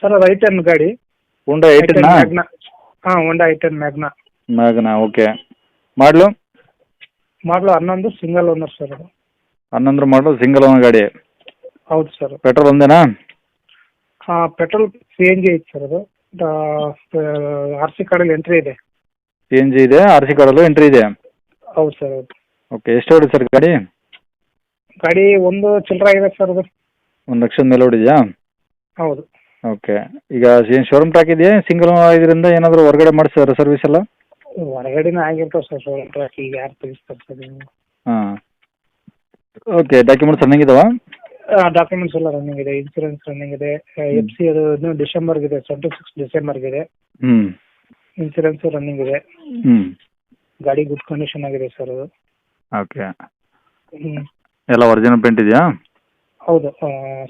Sir right i ten ಗಾಡಿ ಹುಂಡಾ ಏಯ್ಟಿನ ಮ್ಯಾಗ್ನಾ ಹಾಂ Honda i ten Magna Magna okay ಮಾಡಲು ಮಾಡಲು ಹನ್ನೊಂದು ಸಿಂಗಲ್ ಓನರ್ ಸರ್ ಅದು. ಹನ್ನೊಂದರ ಮಾಡಲು ಸಿಂಗಲ್ ಓನರ್ ಗಾಡಿ. ಹೌದು ಸರ್ ಪೆಟ್ರೋಲ್ ಒಂದೇನಾ? ಹಾಂ ಪೆಟ್ರೋಲ್ ಸಿ ಎನ್ ಜಿ ಐತೆ ಸರ್ ಅದು. ಆರ್ ಸಿ ಕಾರ್ಡಲ್ಲಿ ಎಂಟ್ರಿ ಇದೆ. ಸಿ ಎನ್ ಜಿ ಇದೆ ಆರ್ ಸಿ ಕಾರ್ಡಲ್ಲೂ ಎಂಟ್ರಿ ಇದೆ. ಹೌದು ಸರ್ ಹೌದು. ಓಕೆ ಎಷ್ಟು ಹೊಡಿ ಸರ್ ಗಾಡಿ? ಗಾಡಿ ಒಂದು ಚಿಲ್ಲರೆ ಆಗಿದೆ ಸರ್ ಅದು. ಒಂದು ಲಕ್ಷದ ಮೇಲೆ ಹೊಡಿದೆಯಾ ಹೌದು. ಓಕೆ ಈಗ ಏನು ಶೋರೂಮ್ ಟ್ರಾಕ್ ಇದೆಯಾ? ಸಿಂಗಲ್ ಇದರಿಂದ ಏನಾದರೂ ಹೊರಗಡೆ ಮಾಡಿಸಿದಾರೆ ಸರ್ವಿಸ್ ಎಲ್ಲ? ಹೊರಗಡೆನೇ ಆಗಿರ್ತಾವೆ ಸರ್ ಶೋರೂಮ್ ಟ್ರ್ಯಾಕ್ ಈಗ ಯಾರು ತೆಗಿಸ್ತಾರೆ ಸರ್ ಹಾಂ. ಓಕೆ ಡಾಕ್ಯುಮೆಂಟ್ಸ್ ರನ್ನಿಂಗ್ ಇದಾವಾ? ಡಾಕ್ಯುಮೆಂಟ್ಸ್ ಎಲ್ಲ ರನ್ನಿಂಗ್ ಇದೆ ಇನ್ಸೂರೆನ್ಸ್ ರನ್ನಿಂಗ್ ಇದೆ ಎಫ್ ಸಿ ಅದು ಇನ್ನೂ ಡಿಸೆಂಬರ್ಗಿದೆ ಟ್ವೆಂಟಿ ಸಿಕ್ಸ್ ಡಿಸೆಂಬರ್ಗಿದೆ ಹ್ಞೂ ಇನ್ಸೂರೆನ್ಸ್ ರನ್ನಿಂಗ್ ಇದೆ. ಹ್ಞೂ ಗಾಡಿ ಗುಡ್ ಕಂಡೀಷನ್ ಆಗಿದೆ ಸರ್ ಅದು. ಓಕೆ ಹ್ಞೂ ಎಲ್ಲ ಒರಿಜಿನಲ್ ಪೇಂಟ್ ಇದೆಯಾ? ಹೌದು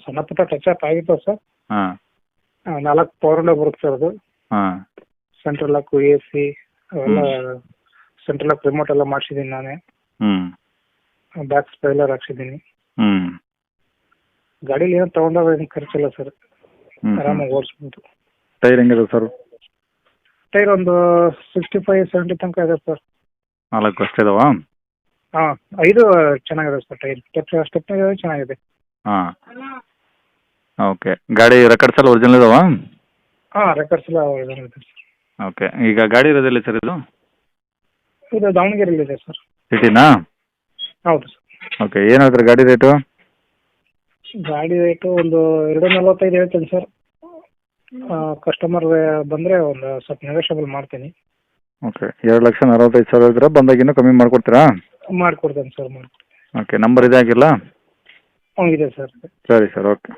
ಸಣ್ಣ ಪುಟ್ಟ ಟಚ್ ಅಪ್ ಆಗಿತ್ತು ಸರ್ ಹಾಂ. ನಾಲ್ಕು ಪವರ್ ವಿಂಡೋ ಬರುತ್ತೆ ಸರ್ ಅದು. ಹಾಂ. ಸೆಂಟ್ರಲ್ ಲಾಕ್ ಎ ಸಿ ಅವೆಲ್ಲ ಸೆಂಟ್ರಲ್ ಲಾಕ್ ರಿಮೋಟ್ ಎಲ್ಲ ಮಾಡಿಸಿದ್ದೀನಿ ನಾನೇ. ಹ್ಞೂ ಬ್ಯಾಕ್ ಸ್ಪೈಲರ್ ಹಾಕ್ಸಿದ್ದೀನಿ ಗಾಡಿಲಿ ಗಾಡೀಲಿ ತಗೊಂಡಾಗ ತೊಗೊಂಡಾಗ ಏನು ಖರ್ಚಿಲ್ಲ ಸರ್ ಆರಾಮಾಗಿ ಓಡಿಸ್ಬೋದು. ಟೈರ್ ಹೆಂಗಿದೆ ಸರ್ ಟೈರ್ ಒಂದು ಸಿಕ್ಸ್ಟಿ ಫೈವ್ ಸೆವೆಂಟಿ ತನಕ ಇದೆ ಸರ್ ನಾಲ್ಕು ಅಷ್ಟೇ ಇದಾವಾ? ಹಾಂ ಐದು ಚೆನ್ನಾಗಿದೆ ಸರ್ ಟೈರ್ ಸ್ಟೆಪ್ ಚೆನ್ನಾಗಿದೆ. ಹಾಂ. ಓಕೆ ಗಾಡಿ ರೆಕಾರ್ಡ್ಸ್ ಎಲ್ಲ ಒರಿಜಿನಲ್ ಇದಾವಾ? ಹಾಂ ರೆಕಾರ್ಡ್ಸ್ ಎಲ್ಲ ಇದೆ ಸರ್. ಓಕೆ ಈಗ ಗಾಡಿ ಇರೋದಿಲ್ಲ ಸರ್ ಇದು? ಇದು ದಾವಣಗೆರೆಯಲ್ಲಿದೆ ಸರ್. ಸಿಟಿನಾ? ಹೌದು ಸರ್. ಓಕೆ ಏನು ಹೇಳ್ತಾರೆ ಗಾಡಿ ರೇಟು ಗಾಡಿ ರೇಟು ಒಂದು ಎರಡು ನಲ್ವತ್ತೈದು ಹೇಳ್ತೀನಿ ಸರ್. ಕಸ್ಟಮರ್ ಬಂದರೆ ಒಂದು ಸ್ವಲ್ಪ ನೆಗೋಷಿಯಬಲ್ ಮಾಡ್ತೀನಿ. ಓಕೆ ಎರಡು ಲಕ್ಷ ನಲವತ್ತೈದು ಸಾವಿರ ಇದ್ರೆ ಬಂದಾಗ ಇನ್ನೂ ಕಮ್ಮಿ ಮಾಡಿಕೊಡ್ತೀರಾ? ಮಾಡ್ಕೊಡ್ತೇನೆ ಸರ್ ಮಾಡ್ಕೊಡ್ತೀನಿ. ಓಕೆ ನಂಬರ್ ಇದೆ ಆಗಿಲ್ಲ ಹ್ಞೂ ಇದೆ ಸರ್. ಸರಿ ಸರ್. ಓಕೆ